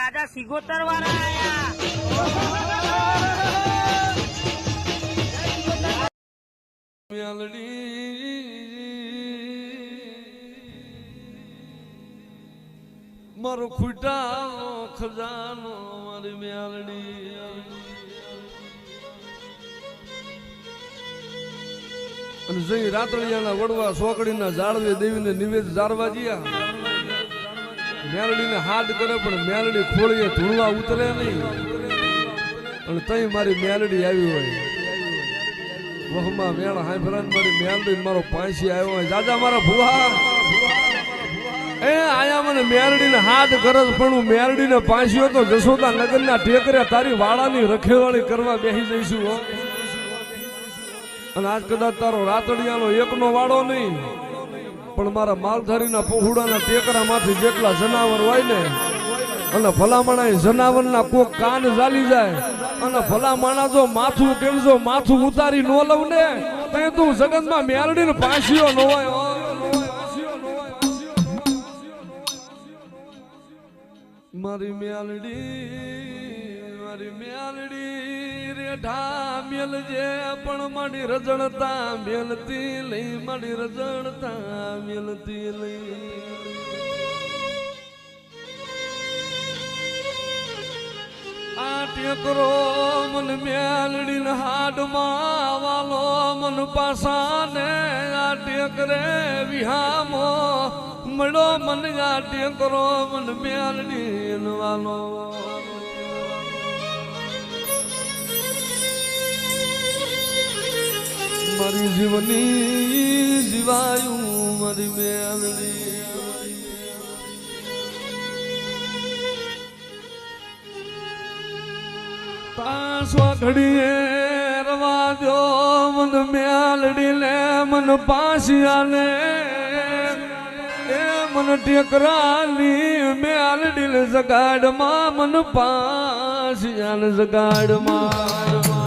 રાજા સિગોતર વાળા આયા. મારો ખૂટાનો ખજાનો, મારી મ્યાલડી અને જઈ રાતળિયાના વડવા સોકડીના જાળવે દેવીને નિવેદ જાળવા ગયા મેલડીને હાથ કરે, પણ મેલડી ખોળીએ ધૂળવા ઉતરે નહીં. અને તઈ મારી મેલડી આવી હોય. વહમાં મેળ હાંભળાને મારી મેલડી મારો પાંસી આવ્યો હોય. દાદા મારા ભુવા. એ આયા મને મેરડીને હાથ કરજ પણ હું મેરડીને પાંસ્યો તો જશોદા નગરના ટેકરે તારી વાળાની રખેવાળી કરવા બેસી જઈશું હો. અને આજ કદાચ તારો રાતડિયાનો એકનો વાળો નહીં. પણ મારા માલધારીના પહોળાના ટેકરામાંથી જેટલા જનાવર હોય ને, અને ભલામણા જનાવરના કોક કાન ચાલી જાય, અને ભલામણા જો માથું કેળજો માથું ઉતારી ન લઉં ને, તો જગતમાં મેળડીને પાંસ્યો ન હોય મારી મ્યાલડી મારી મ્યાલડી રેઢા મેલજે, પણ મારી રજણતા મેલતી લઈ, મારી રજણતા મેલતી લઈ. આ ટેકરો મન મેલડી ને હાડમાં વાલો, મન પાસાને આ ટેકરે વિહામો. મળો મન આ ટેકરો મન મેલડી વાલો. મારી જીવની જીવાયું મારી મ્યાલડી પાસો ઘડીએ રવા દો મન મ્યાલડી લે, મન પાસિયા લે એ મન ટેકરાલી મ્યાલડી લે, જગાડમાં મન પાસિયા જગાડમાં.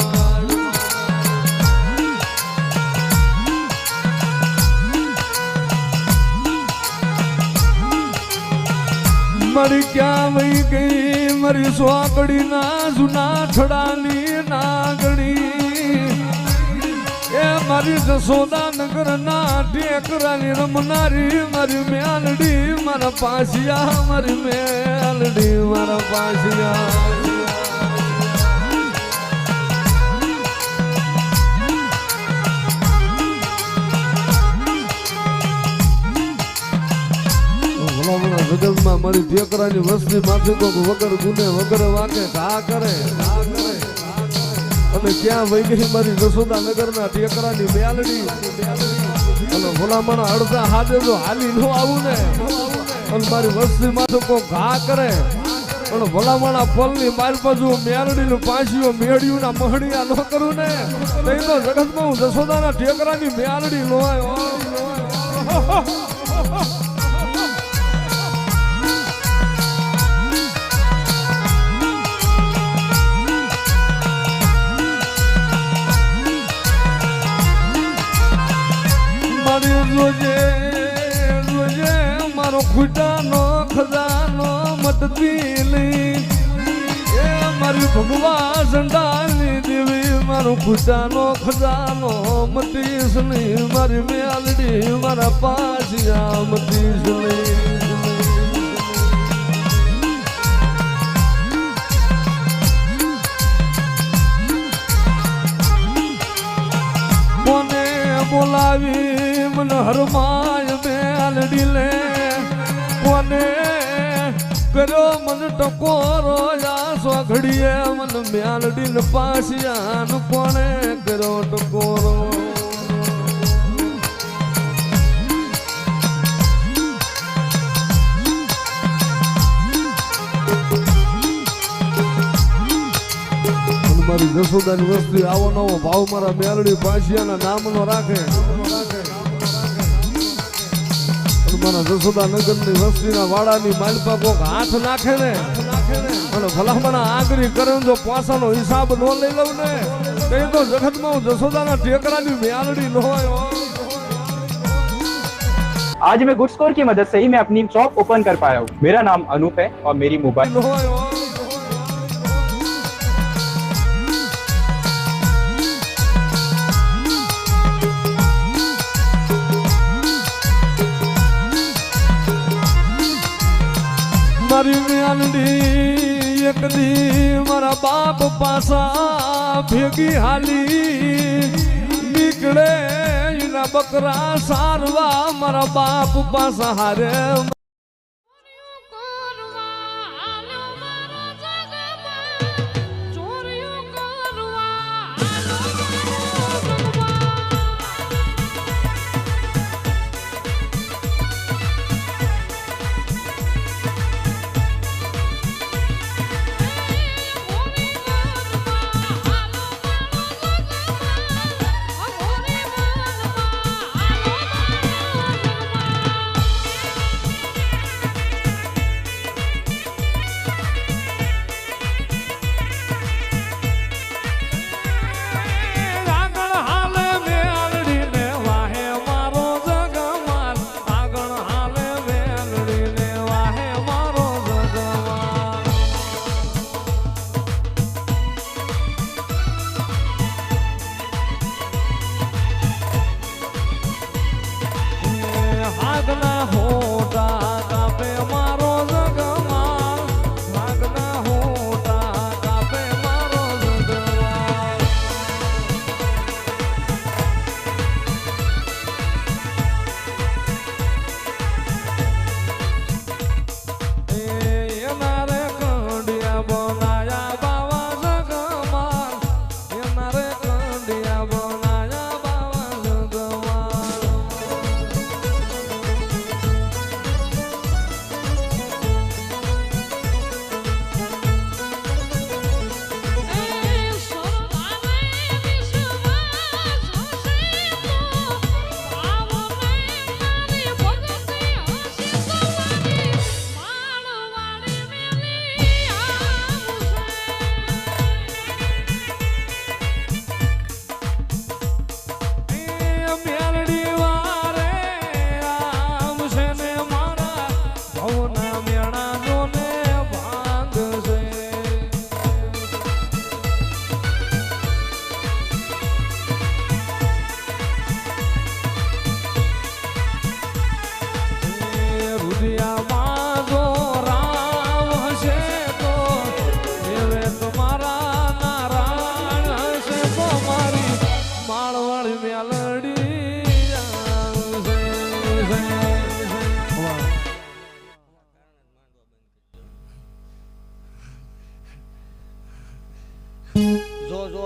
મારી ક્યાં વહી ગઈ? મારી સ્વાગડી ના જુના છડાની નાગણી. એ મારી જસોદા નગર ના ટેકરાની રમનારી, મારી મેલડી, મારા પાસિયા, મારી મેલડી, મારા પાસિયા. મારી ટેકરાની વસ્તી માથે કોક વગર ગુને વગર વાંકે, ઘા કરે અને ક્યાં વહી ગઈ મારી જસોદા નગરના ટેકરાની બ્યાલડી અને ભોલામણ અડધા હાથે જો હાલી નો આવું ને. અને મારી વસ્તી માથે કોક ઘા કરે. પણ ભલામણા ફલની માલ બાજુ મેલડી નું પાંચીઓ મેળ્યું ના મહડિયા ન કરું ને. એ તો જગતમાં હું જસોદાના ટેકરાની મેરડી નો આવ્યો. રોજે રોજે મારો ખૂટાનો ખજાનો મટતી લઈ એ મારી ભગવા સંડાની દેવી, મારો ખૂટાનો ખજાનો મટીશ નહીં મારી મેલડી મારા પાછિયા કોને બોલાવી મને હરમાય મેલડી લે કોને કર્યો મન ટકોરો આસો ઘડીએ મન મેલડી ને પાસિયાન કોને કર્યો ટકોરો? મારી જસોદાની વસ્તી આવો નવો ભાવ મારા મેલડી પાસિયાના નામનો રાખે. અને મારા જસોદા નગરની વસ્તીના વાડાની માલપા કોક હાથ નાખે ને અને ભલામણા આંગળી કરે ને જો પાસાનો હિસાબ ન લઈ લઉં ને તો એ તો જગતમાં હું જસોદાના ટેકરાની મેલડી ન હોય હો. आज मैं गुड स्कोर की मदद से ही मैं अपनी शॉप ओपन कर पाया हूँ मेरा नाम अनूप है और मेरी मोबाइल બાપ પાસા ભેગી હાલી નીકળે બકરા સારવા મારા બાપ પાસા હારે যাব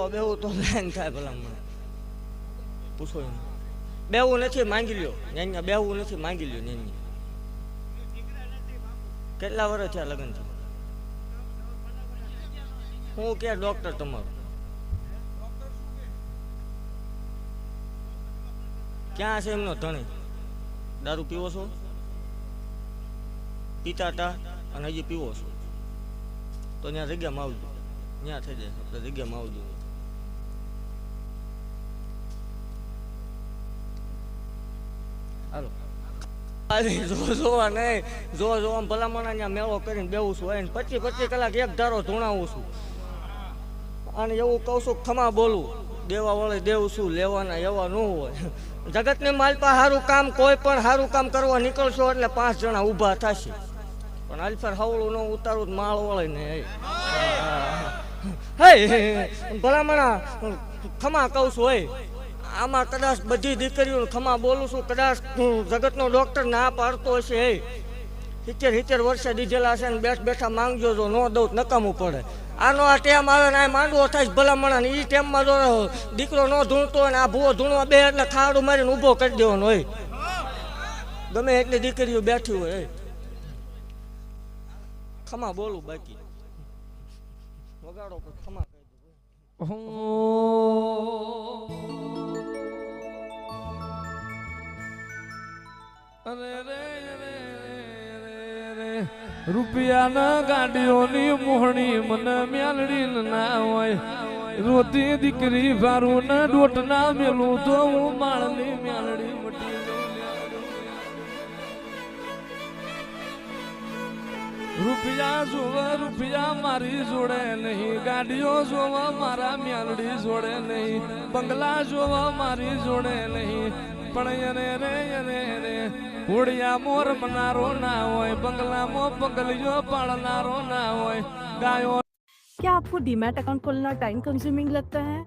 બેવું તો લાઈન થાય ભલા મને પૂછો એમ બેવું નથી માંગી લ્યો ન્યાન્યા બેવું નથી માંગી લ્યો ન્યાન્યા કેટલા વર્ષ થયા લગ્ન થયા હું કે ડોક્ટર તમારું ક્યાં છે એમનો ધણી દારૂ પીવો છો પીતા હતા અને હજી પીવો છો તો ત્યાં જગ્યામાં આવજો ત્યાં થઈ જાય આપણે જગ્યામાં આવજો જો જોવા નહીં, જો જો આમ ભલામણ અહીંયા મેળો કરીને બેવું છું હોય ને પચીસ પચીસ કલાક એક ધારો ધૂણાવું છું. અને એવું કહું છું ખમા બોલું, દેવા વળે દેવું છું, લેવાના એવા ન હોય. જગતની માલપા સારું કામ, કોઈ પણ સારું કામ કરવા નીકળશો એટલે પાંચ જણા ઊભા થશે. પણ અલ્ફર હવળું ન ઉતારું માળ વળે ને હે. ભલામણા ખમા કહું છું હોય આમાં કદાચ બધી દીકરીઓને ખમા બોલું છું, કદાચ હું જગતનો ડોક્ટર ના પાડતો હશે સિત્તેર સિત્તેર વર્ષે દીધેલા છે ને બેઠ બેઠા માંગજો જો, ન દઉં નકામું પડે. આનો આ ટેમ આવે ને આ માંડવો થાય ભલામણા ને એ ટેમમાં જો દીકરો ન ધૂણતો હોય ને આ ભૂવો ધૂણવા બે એટલે ખાડું મારીને ઊભો કરી દેવાનો હોય ગમે એટલી દીકરીઓ બેઠી હોય ખમા બોલું બાકી. વગાડો ખમા કહી દઉં. રૂપિયાના ગાડીઓની મોહણી મને મ્યાલડી ના હોય. રોતી દીકરી ભારું ના ડોટ ના મેલું તો હું માળની મ્યાલડી મટી રૂપિયા જોવા, રૂપિયા મારી જોડે નહીં. ગાડીઓ જોવા, મારા મ્યાલડી જોડે નહીં. બંગલા જોવા, મારી જોડે નહીં. પણ એને રે એને રે હોડિયા મોર મનારો ના હોય બંગલામાં બંગલીઓ પાળનારો ના હોય ગાયો क्या आपको डीमैट अकाउंट खोलना टाइम कंज्यूमिंग लगता है